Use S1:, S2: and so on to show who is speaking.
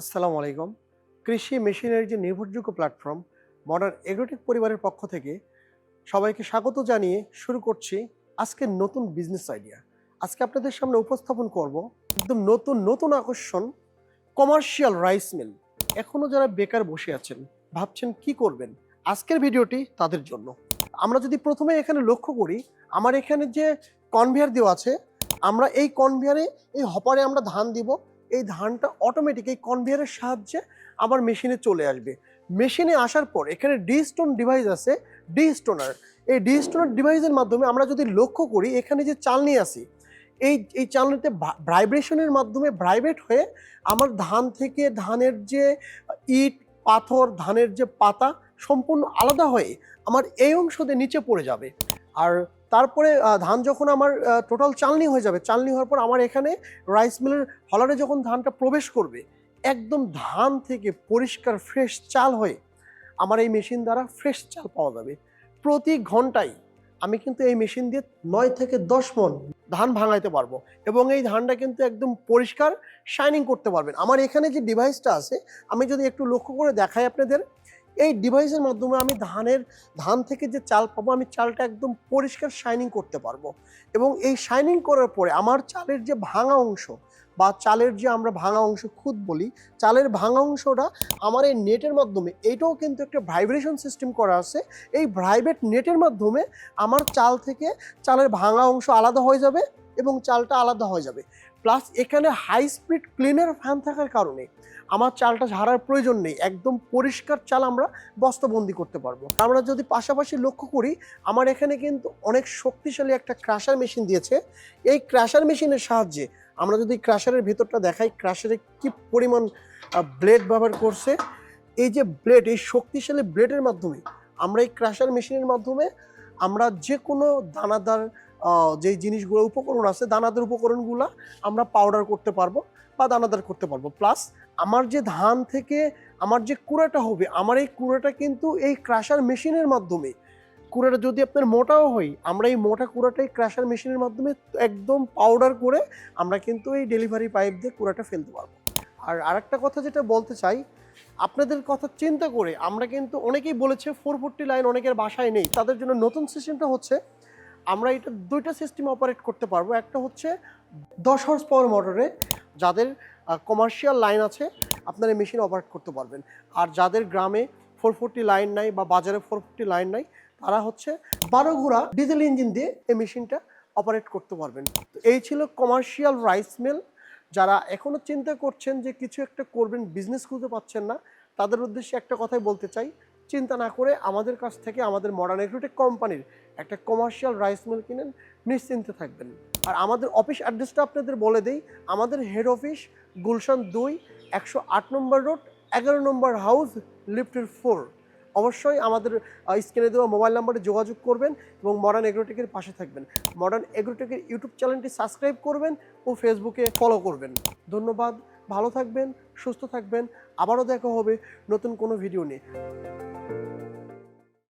S1: আসসালামু আলাইকুম। কৃষি মেশিনের যে নির্ভরযোগ্য প্ল্যাটফর্ম, মডার্ন এগ্রোটেক পরিবারের পক্ষ থেকে সবাইকে স্বাগত জানিয়ে শুরু করছি আজকে নতুন বিজনেস আইডিয়া আজকে আপনাদের সামনে উপস্থাপন করব একদম নতুন নতুন আকর্ষণ কমার্শিয়াল রাইস মিল এখনও যারা বেকার বসে আছেন, ভাবছেন কি করবেন? আজকের ভিডিওটি তাদের জন্য। আমরা যদি প্রথমে এখানে লক্ষ্য করি, আমার এখানে যে কনভেয়ার দেওয়া আছে, আমরা এই কনভেয়ারে এই হপারে আমরা ধান দিব। এই ধানটা অটোমেটিক এই কনভেয়ারের সাহায্যে আমার মেশিনে চলে আসবে। মেশিনে আসার পর এখানে ডি স্টোন ডিভাইস আছে ডি স্টোনার এই ডি স্টোনার ডিভাইসের মাধ্যমে আমরা যদি লক্ষ্য করি, এখানে যে চালনি আছে, এই এই চালনিতে ভাইব্রেশনের মাধ্যমে ভাইব্রেট হয়ে আমার ধান থেকে ধানের যে ইট, পাথর, ধানের যে পাতা সম্পূর্ণ আলাদা হয়ে আমার এই অংশতে নিচে পড়ে যাবে। আর তারপরে ধান যখন আমার টোটাল চালনি হয়ে যাবে, চালনি হওয়ার পর আমার এখানে রাইস মিলের হলারে যখন ধানটা প্রবেশ করবে, একদম ধান থেকে পরিষ্কার ফ্রেশ চাল হয়ে আমার এই মেশিন দ্বারা ফ্রেশ চাল পাওয়া যাবে। প্রতি ঘন্টায় আমি কিন্তু এই মেশিন দিয়ে নয় থেকে দশ মন ধান ভাঙাইতে পারব এবং এই ধানটা কিন্তু একদম পরিষ্কার শাইনিং করতে পারবেন। আমার এখানে যে ডিভাইসটা আছে, আমি যদি একটু লক্ষ্য করে দেখাই আপনাদের এই ডিভাইসের মাধ্যমে আমি ধানের, ধান থেকে যে চাল পাবো, আমি চালটা একদম পরিষ্কার শাইনিং করতে পারব। এবং এই শাইনিং করার পরে আমার চালের যে ভাঙা অংশ বা চালের যে আমরা ভাঙা অংশ খুদ বলি, চালের ভাঙা অংশটা আমার এই নেটের মাধ্যমে এইটাও কিন্তু একটা ভাইব্রেশন সিস্টেম করা আছে। এই ভাইব্রেট নেটের মাধ্যমে আমার চাল থেকে চালের ভাঙা অংশ আলাদা হয়ে যাবে এবং চালটা আলাদা হয়ে যাবে। প্লাস এখানে হাই স্পিড ক্লিনার ফ্যান থাকার কারণে আমার চালটা ঝাড়ার প্রয়োজন নেই। একদম পরিষ্কার চাল আমরা বস্তাবন্দি করতে পারব। আমরা যদি পাশাপাশি লক্ষ্য করি, আমার এখানে কিন্তু অনেক শক্তিশালী একটা ক্রাশার মেশিন দিয়েছে। এই ক্রাশার মেশিনের সাহায্যে আমরা যদি ক্রাশারের ভিতরটা দেখাই ক্রাশারে কি পরিমাণ ব্লেড ব্যবহার করছে, এই যে ব্লেড এই শক্তিশালী ব্লেডের মাধ্যমে আমরা এই ক্রাশার মেশিনের মাধ্যমে আমরা যে কোনো দানাদার যেই জিনিসগুলো উপকরণ আছে, দানাদার উপকরণগুলো আমরা পাউডার করতে পারব বা দানাদার করতে পারব। প্লাস আমার যে ধান থেকে আমার যে কুড়াটা হবে, আমার এই কুড়াটা কিন্তু এই ক্রাশার মেশিনের মাধ্যমে, কুড়াটা যদি আপনার মোটাও হয়, আমরা এই মোটা কুড়াটা এই ক্রাশার মেশিনের মাধ্যমে একদম পাউডার করে আমরা কিন্তু এই ডেলিভারি পাইপ দিয়ে কুড়াটা ফেলতে পারব। আর আরেকটা কথা যেটা বলতে চাই, আপনাদের কথা চিন্তা করে আমরা কিন্তু অনেকেই বলেছে ফোর ফোরটি লাইন অনেকের বাসায় নেই, তাদের জন্য নতুন সিস্টেমটা হচ্ছে আমরা এটা দুইটা সিস্টেম অপারেট করতে পারব। একটা হচ্ছে দশ হর্স পাওয়ার মোটরে যাদের কমার্শিয়াল লাইন আছে, আপনারা মেশিন অপারেট করতে পারবেন। আর যাদের গ্রামে ফোর ফোরটি লাইন নাই বা বাজারে ফোর ফোরটি লাইন নাই, তারা হচ্ছে বারো ঘোড়া ডিজেল ইঞ্জিন দিয়ে এই মেশিনটা অপারেট করতে পারবেন। তো এই ছিল কমার্শিয়াল রাইস মিল যারা এখনও চিন্তা করছেন যে কিছু একটা করবেন বিজনেস খুঁজে পাচ্ছেন না, তাদের উদ্দেশ্যে একটা কথাই বলতে চাই। চিন্তা না করে আমাদের কাছ থেকে আমাদের মডার্ন এগ্রোটেক কোম্পানির একটা কমার্শিয়াল রাইস মিল কিনেন, নিশ্চিন্তে থাকবেন। আর আমাদের অফিস অ্যাড্রেসটা আপনাদের বলে দেই, আমাদের হেড অফিস গুলশান দুই, একশো আট নম্বর রোড এগারো নম্বর হাউস লিফটের ফোর অবশ্যই আমাদের স্ক্রিনে দেওয়া মোবাইল নাম্বারে যোগাযোগ করবেন এবং মডার্ন এগ্রোটেকের পাশে থাকবেন। মডার্ন এগ্রোটেকের ইউটিউব চ্যানেলটি সাবস্ক্রাইব করবেন ও ফেসবুকে ফলো করবেন। ধন্যবাদ। ভালো থাকবেন সুস্থ থাকবেন আবারও দেখা হবে নতুন কোনো ভিডিও নিয়ে।